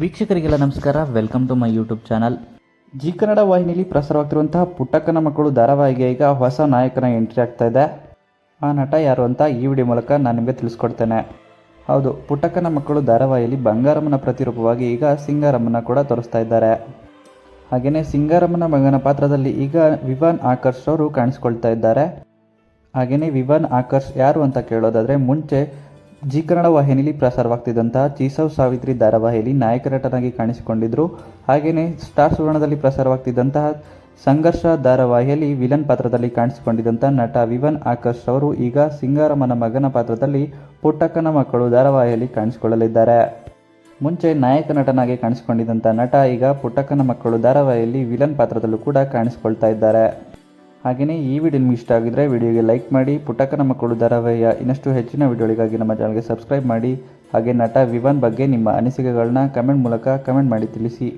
ವೀಕ್ಷಕರಿಗೆಲ್ಲ ನಮಸ್ಕಾರ. Welcome to my YouTube channel Zee Kannada ವಾಹಿನಿಯಲ್ಲಿ ಪ್ರಸಾರವಾಗ್ತಿರುವಂತಹ ಪುಟ್ಟಕ್ಕನ ಮಕ್ಕಳು ಧಾರಾವಾಹಿಗೆ ಈಗ ಹೊಸ ನಾಯಕನ ಎಂಟ್ರಿ ಆಗ್ತಾ ಇದೆ. ಆ ನಟ ಯಾರು ಅಂತ ಈ ವಿಡಿಯೋ ಮೂಲಕ ನಾನು ನಿಮಗೆ ತಿಳಿಸ್ಕೊಡ್ತೇನೆ. ಹೌದು, ಪುಟ್ಟಕ್ಕನ ಮಕ್ಕಳು ಧಾರಾವಾಹಿಯಲ್ಲಿ ಬಂಗಾರಮ್ಮನ ಪ್ರತಿರೂಪವಾಗಿ ಈಗ ಸಿಂಗಾರಮ್ಮನ ಕೂಡ ತೋರಿಸ್ತಾ ಇದ್ದಾರೆ. ಹಾಗೆಯೇ ಸಿಂಗಾರಮ್ಮನ ಮಗನ ಪಾತ್ರದಲ್ಲಿ ಈಗ ವಿವಾನ್ ಆಕರ್ಷ್ ಅವರು ಕಾಣಿಸ್ಕೊಳ್ತಾ ಇದ್ದಾರೆ. ಹಾಗೆಯೇ ವಿವಾನ್ ಆಕರ್ಷ್ ಯಾರು ಅಂತ ಕೇಳೋದಾದರೆ ಮುಂಚೆ ಜಿ ಕನ್ನಡ ವಾಹಿನಿಯಲ್ಲಿ ಪ್ರಸಾರವಾಗ್ತಿದ್ದಂತಹ ಚೀಸವ್ ಸಾವಿತ್ರಿ ಧಾರಾವಾಹಿಯಲ್ಲಿ ನಾಯಕ ನಟನಾಗಿ ಕಾಣಿಸಿಕೊಂಡಿದ್ದರು ಹಾಗೆಯೇ ಸ್ಟಾರ್ ಸುವರ್ಣದಲ್ಲಿ ಪ್ರಸಾರವಾಗ್ತಿದ್ದಂತಹ ಸಂಘರ್ಷ ಧಾರಾವಾಹಿಯಲ್ಲಿ ವಿಲನ್ ಪಾತ್ರದಲ್ಲಿ ಕಾಣಿಸಿಕೊಂಡಿದ್ದಂಥ ನಟ ವಿವನ್ ಆಕರ್ಷ್ ಅವರು ಈಗ ಸಿಂಗಾರಮ್ಮನ ಮಗನ ಪಾತ್ರದಲ್ಲಿ ಪುಟ್ಟಕ್ಕನ ಮಕ್ಕಳು ಧಾರಾವಾಹಿಯಲ್ಲಿ ಕಾಣಿಸಿಕೊಳ್ಳಲಿದ್ದಾರೆ. ಮುಂಚೆ ನಾಯಕ ನಟನಾಗಿ ಕಾಣಿಸಿಕೊಂಡಿದ್ದಂಥ ನಟ ಈಗ ಪುಟ್ಟಕ್ಕನ ಮಕ್ಕಳು ಧಾರಾವಾಹಿಯಲ್ಲಿ ವಿಲನ್ ಪಾತ್ರದಲ್ಲೂ ಕೂಡ ಕಾಣಿಸಿಕೊಳ್ತಾ ಇದ್ದಾರೆ. ಹಾಗೆಯೇ ಈ ವಿಡಿಯೋ ನಿಮಗೆ ಇಷ್ಟ ಆಗಿದ್ರೆ ವಿಡಿಯೋಗೆ ಲೈಕ್ ಮಾಡಿ ಪುಟ್ಟಕ್ಕನ ಮಕ್ಕಳು ಧಾರಾವಾಹಿಯ ಇನ್ನಷ್ಟು ಹೆಚ್ಚಿನ ವಿಡಿಯೋಗಳಿಗಾಗಿ ನಮ್ಮ ಚಾನಲ್ಗೆ ಸಬ್ಸ್ಕ್ರೈಬ್ ಮಾಡಿ, ಹಾಗೆ ನಟ ವಿವನ್ ಬಗ್ಗೆ ನಿಮ್ಮ ಅನಿಸಿಕೆಗಳನ್ನ ಕಮೆಂಟ್ ಮೂಲಕ ಕಮೆಂಟ್ ಮಾಡಿ ತಿಳಿಸಿ.